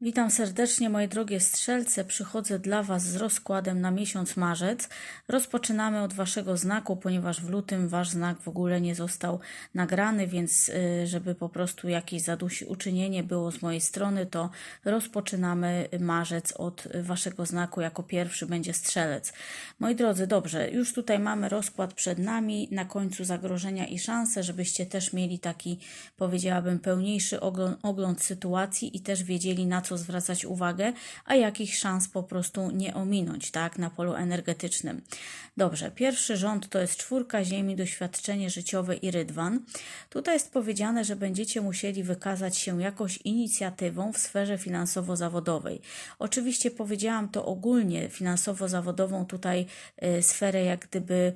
Witam serdecznie, moje drogie strzelce. Przychodzę dla Was z rozkładem na miesiąc marzec. Rozpoczynamy od Waszego znaku, ponieważ w lutym Wasz znak w ogóle nie został nagrany, więc y, żeby po prostu jakieś zadośćuczynienie było z mojej strony, to rozpoczynamy marzec od Waszego znaku. Jako pierwszy będzie strzelec. Moi drodzy, dobrze, już tutaj mamy rozkład przed nami. Na końcu zagrożenia i szanse, żebyście też mieli taki, powiedziałabym, pełniejszy ogląd, ogląd sytuacji i też wiedzieli, na co zwracać uwagę, a jakich szans po prostu nie ominąć, tak, na polu energetycznym. Dobrze, pierwszy rząd to jest czwórka ziemi, doświadczenie życiowe i rydwan. Tutaj jest powiedziane, że będziecie musieli wykazać się jakąś inicjatywą w sferze finansowo-zawodowej. Oczywiście powiedziałam to ogólnie, finansowo-zawodową tutaj y, sferę jak gdyby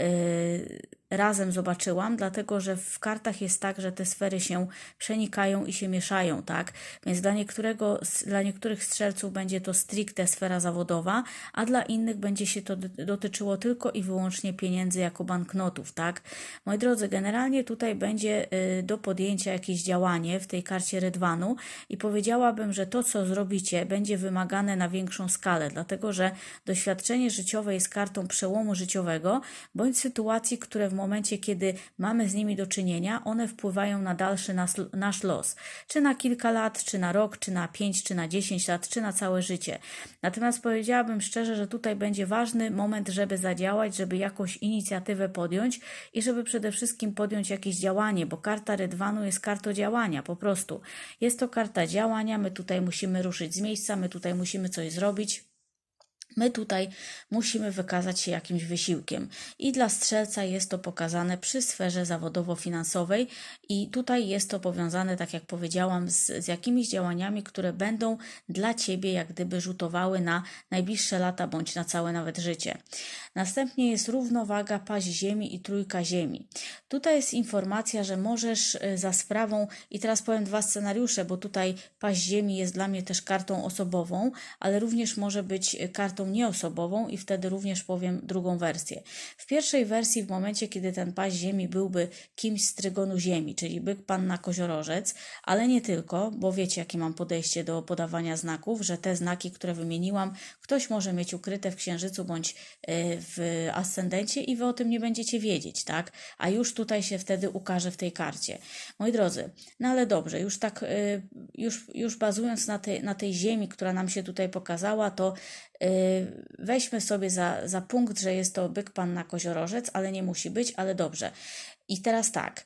y, razem zobaczyłam, dlatego że w kartach jest tak, że te sfery się przenikają i się mieszają, tak? Więc dla, niektórego, dla niektórych strzelców będzie to stricte sfera zawodowa, a dla innych będzie się to dotyczyło tylko i wyłącznie pieniędzy jako banknotów, tak? Moi drodzy, generalnie tutaj będzie y, do podjęcia jakieś działanie w tej karcie Rydwanu i powiedziałabym, że to, co zrobicie, będzie wymagane na większą skalę, dlatego że doświadczenie życiowe jest kartą przełomu życiowego bądź sytuacji, które w momencie, kiedy mamy z nimi do czynienia, one wpływają na dalszy nas, nasz los. Czy na kilka lat, czy na rok, czy na pięć, czy na dziesięć lat, czy na całe życie. Natomiast powiedziałabym szczerze, że tutaj będzie ważny moment, żeby zadziałać, żeby jakąś inicjatywę podjąć i żeby przede wszystkim podjąć jakieś działanie, bo karta Rydwanu jest kartą działania, po prostu. Jest to karta działania, my tutaj musimy ruszyć z miejsca, my tutaj musimy coś zrobić. My tutaj musimy wykazać się jakimś wysiłkiem i dla strzelca jest to pokazane przy sferze zawodowo-finansowej i tutaj jest to powiązane, tak jak powiedziałam, z, z jakimiś działaniami, które będą dla Ciebie jak gdyby rzutowały na najbliższe lata bądź na całe nawet życie. Następnie jest równowaga paź ziemi i trójka ziemi. Tutaj jest informacja, że możesz y, za sprawą, i teraz powiem dwa scenariusze, bo tutaj paź ziemi jest dla mnie też kartą osobową, ale również może być kartą nieosobową i wtedy również powiem drugą wersję. W pierwszej wersji, w momencie, kiedy ten paść ziemi byłby kimś z trygonu ziemi, czyli byk, panna, koziorożec, ale nie tylko, bo wiecie, jakie mam podejście do podawania znaków, że te znaki, które wymieniłam, ktoś może mieć ukryte w księżycu bądź y, w ascendencie i wy o tym nie będziecie wiedzieć, tak? A już tutaj się wtedy ukaże w tej karcie. Moi drodzy, no ale dobrze, już tak, y, już, już bazując na, tej na tej ziemi, która nam się tutaj pokazała, to weźmy sobie za, za punkt, że jest to byk panna koziorożec, ale nie musi być, ale dobrze. I teraz tak,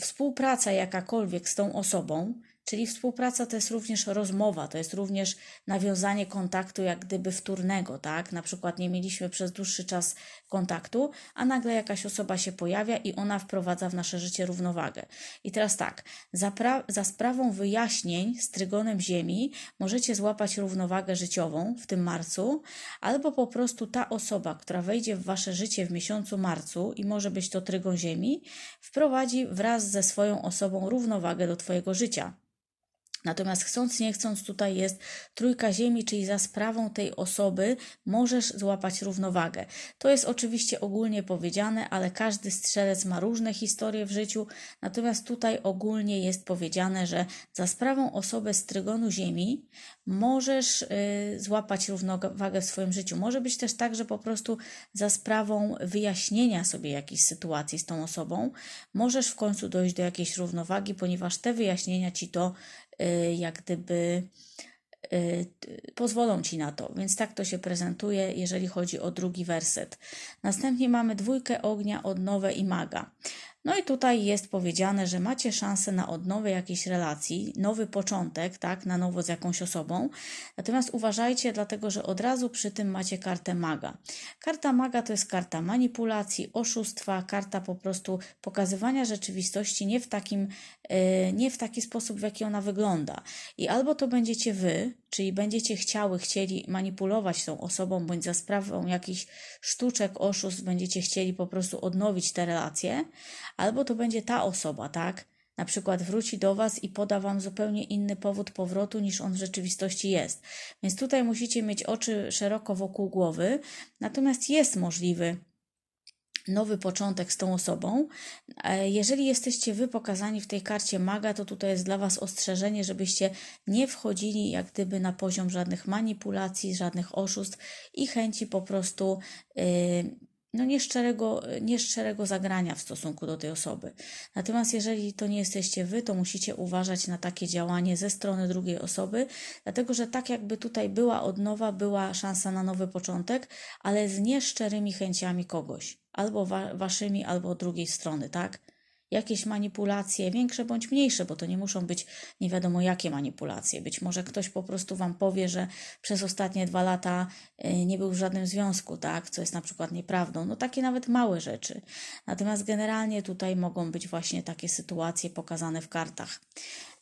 współpraca jakakolwiek z tą osobą, Czyli współpraca to jest również rozmowa, to jest również nawiązanie kontaktu jak gdyby wtórnego, tak? Na przykład nie mieliśmy przez dłuższy czas kontaktu, a nagle jakaś osoba się pojawia i ona wprowadza w nasze życie równowagę. I teraz tak, za, za sprawą wyjaśnień z trygonem Ziemi możecie złapać równowagę życiową w tym marcu, albo po prostu ta osoba, która wejdzie w wasze życie w miesiącu marcu i może być to trygon Ziemi, wprowadzi wraz ze swoją osobą równowagę do twojego życia. Natomiast chcąc, nie chcąc, tutaj jest trójka ziemi, czyli za sprawą tej osoby możesz złapać równowagę. To jest oczywiście ogólnie powiedziane, ale każdy strzelec ma różne historie w życiu. Natomiast tutaj ogólnie jest powiedziane, że za sprawą osoby z trygonu ziemi możesz y, złapać równowagę w swoim życiu. Może być też tak, że po prostu za sprawą wyjaśnienia sobie jakiejś sytuacji z tą osobą możesz w końcu dojść do jakiejś równowagi, ponieważ te wyjaśnienia ci to jak gdyby y, pozwolą ci na to. Więc tak to się prezentuje, jeżeli chodzi o drugi werset. Następnie mamy dwójkę ognia, odnowę i maga. No i tutaj jest powiedziane, że macie szansę na odnowę jakiejś relacji, nowy początek, tak, na nowo z jakąś osobą. Natomiast uważajcie, dlatego że od razu przy tym macie kartę maga. Karta maga to jest karta manipulacji, oszustwa, karta po prostu pokazywania rzeczywistości nie w takim, yy, nie w taki sposób, w jaki ona wygląda. I albo to będziecie wy, czyli będziecie chciały, chcieli manipulować tą osobą, bądź za sprawą jakichś sztuczek, oszustw będziecie chcieli po prostu odnowić te relacje, albo to będzie ta osoba, tak? Na przykład wróci do Was i poda Wam zupełnie inny powód powrotu niż on w rzeczywistości jest. Więc tutaj musicie mieć oczy szeroko wokół głowy, natomiast jest możliwy nowy początek z tą osobą. E, Jeżeli jesteście wy pokazani w tej karcie maga, to tutaj jest dla was ostrzeżenie, żebyście nie wchodzili jak gdyby na poziom żadnych manipulacji, żadnych oszustw i chęci po prostu yy, no nieszczerego, nieszczerego zagrania w stosunku do tej osoby. Natomiast jeżeli to nie jesteście wy, to musicie uważać na takie działanie ze strony drugiej osoby, dlatego że tak jakby tutaj była odnowa, była szansa na nowy początek, ale z nieszczerymi chęciami kogoś, albo wa waszymi, albo drugiej strony, tak? Jakieś manipulacje, większe bądź mniejsze, bo to nie muszą być nie wiadomo jakie manipulacje. Być może ktoś po prostu Wam powie, że przez ostatnie dwa lata y, nie był w żadnym związku, tak, co jest na przykład nieprawdą. No takie nawet małe rzeczy. Natomiast generalnie tutaj mogą być właśnie takie sytuacje pokazane w kartach.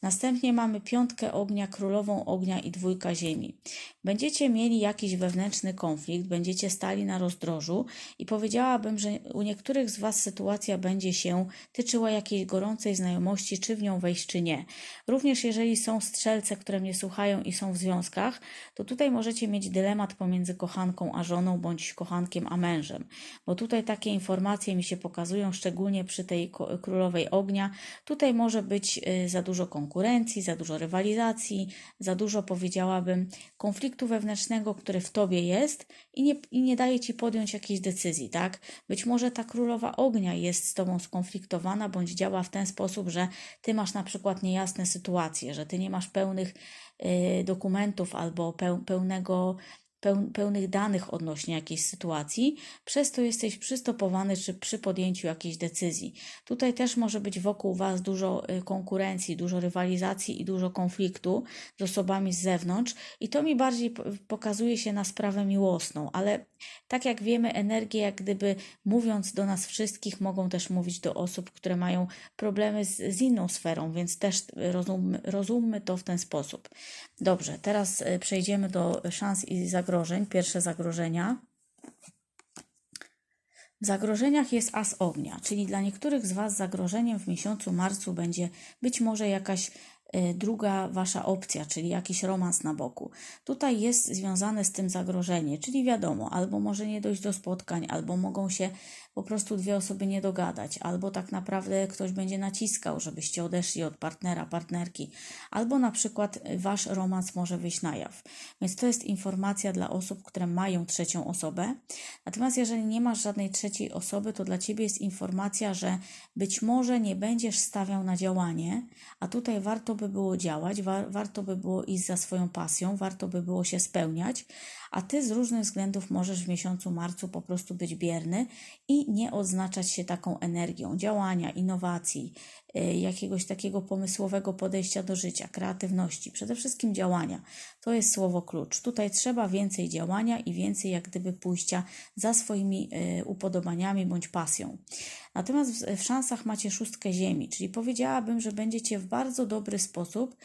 Następnie mamy piątkę ognia, królową ognia i dwójka ziemi. Będziecie mieli jakiś wewnętrzny konflikt, będziecie stali na rozdrożu i powiedziałabym, że u niektórych z Was sytuacja będzie się tyczyła jakiejś gorącej znajomości, czy w nią wejść, czy nie. Również jeżeli są strzelce, które mnie słuchają i są w związkach, to tutaj możecie mieć dylemat pomiędzy kochanką a żoną, bądź kochankiem a mężem. Bo tutaj takie informacje mi się pokazują, szczególnie przy tej królowej ognia. Tutaj może być y, za dużo konkurencji, za dużo rywalizacji, za dużo powiedziałabym konfliktu wewnętrznego, który w tobie jest i nie, i nie daje ci podjąć jakiejś decyzji, tak? Być może ta królowa ognia jest z tobą skonfliktowana bądź działa w ten sposób, że ty masz na przykład niejasne sytuacje, że ty nie masz pełnych y, dokumentów albo pełnego pełnych danych odnośnie jakiejś sytuacji, przez to jesteś przystopowany czy przy podjęciu jakiejś decyzji. Tutaj też może być wokół Was dużo y, konkurencji, dużo rywalizacji i dużo konfliktu z osobami z zewnątrz i to mi bardziej pokazuje się na sprawę miłosną, ale tak jak wiemy, energie jak gdyby mówiąc do nas wszystkich mogą też mówić do osób, które mają problemy z, z inną sferą, więc też rozummy, rozummy to w ten sposób. Dobrze, teraz y, przejdziemy do szans i zagrożeń zagrożeń, pierwsze zagrożenia. W zagrożeniach jest as ognia, czyli dla niektórych z Was zagrożeniem w miesiącu marcu będzie być może jakaś y, druga wasza opcja, czyli jakiś romans na boku. Tutaj jest związane z tym zagrożenie, czyli wiadomo, albo może nie dojść do spotkań, albo mogą się po prostu dwie osoby nie dogadać, albo tak naprawdę ktoś będzie naciskał, żebyście odeszli od partnera, partnerki, albo na przykład wasz romans może wyjść na jaw. Więc to jest informacja dla osób, które mają trzecią osobę. Natomiast jeżeli nie masz żadnej trzeciej osoby, to dla ciebie jest informacja, że być może nie będziesz stawiał na działanie, a tutaj warto by było działać, wa warto by było iść za swoją pasją, warto by było się spełniać, a ty z różnych względów możesz w miesiącu marcu po prostu być bierny i nie odznaczać się taką energią działania, innowacji, y, jakiegoś takiego pomysłowego podejścia do życia, kreatywności, przede wszystkim działania. To jest słowo klucz. Tutaj trzeba więcej działania i więcej jak gdyby pójścia za swoimi y, upodobaniami bądź pasją. Natomiast w, szansach macie szóstkę ziemi, czyli powiedziałabym, że będziecie w bardzo dobry sposób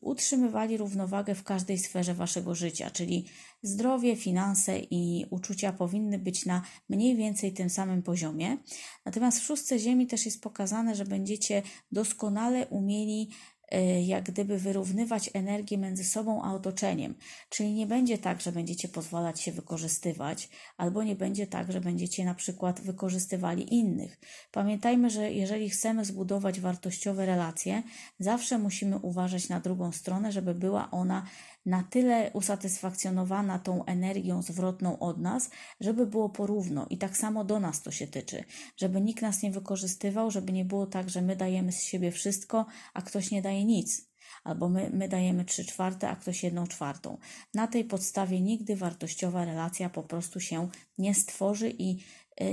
utrzymywali równowagę w każdej sferze waszego życia, czyli zdrowie, finanse i uczucia powinny być na mniej więcej tym samym poziomie. Natomiast w szóstce Ziemi też jest pokazane, że będziecie doskonale umieli Y, jak gdyby wyrównywać energię między sobą a otoczeniem. Czyli nie będzie tak, że będziecie pozwalać się wykorzystywać, albo nie będzie tak, że będziecie na przykład wykorzystywali innych. Pamiętajmy, że jeżeli chcemy zbudować wartościowe relacje, zawsze musimy uważać na drugą stronę, żeby była ona na tyle usatysfakcjonowana tą energią zwrotną od nas, żeby było porówno i tak samo do nas to się tyczy, żeby nikt nas nie wykorzystywał, żeby nie było tak, że my dajemy z siebie wszystko, a ktoś nie daje nic. Albo my, my dajemy trzy czwarte, a ktoś jedną czwartą. Na tej podstawie nigdy wartościowa relacja po prostu się nie stworzy i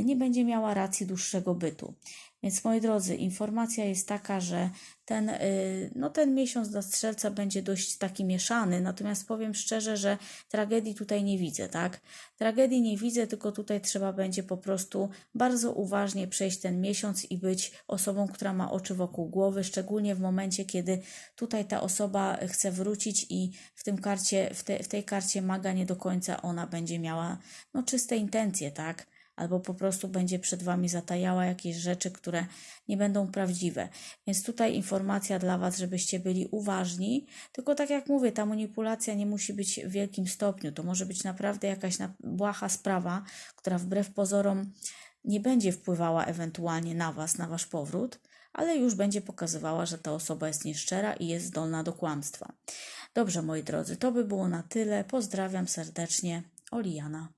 nie będzie miała racji dłuższego bytu. Więc moi drodzy, informacja jest taka, że ten, y, no ten miesiąc dla strzelca będzie dość taki mieszany, natomiast powiem szczerze, że tragedii tutaj nie widzę, tak? Tragedii nie widzę, tylko tutaj trzeba będzie po prostu bardzo uważnie przejść ten miesiąc i być osobą, która ma oczy wokół głowy, szczególnie w momencie, kiedy tutaj ta osoba chce wrócić i w tym karcie, w, te, w tej karcie maga nie do końca ona będzie miała no, czyste intencje, tak? Albo po prostu będzie przed Wami zatajała jakieś rzeczy, które nie będą prawdziwe. Więc tutaj informacja dla Was, żebyście byli uważni, tylko tak jak mówię, ta manipulacja nie musi być w wielkim stopniu. To może być naprawdę jakaś błaha sprawa, która wbrew pozorom nie będzie wpływała ewentualnie na Was, na Wasz powrót, ale już będzie pokazywała, że ta osoba jest nieszczera i jest zdolna do kłamstwa. Dobrze, moi drodzy, to by było na tyle. Pozdrawiam serdecznie. Oliana.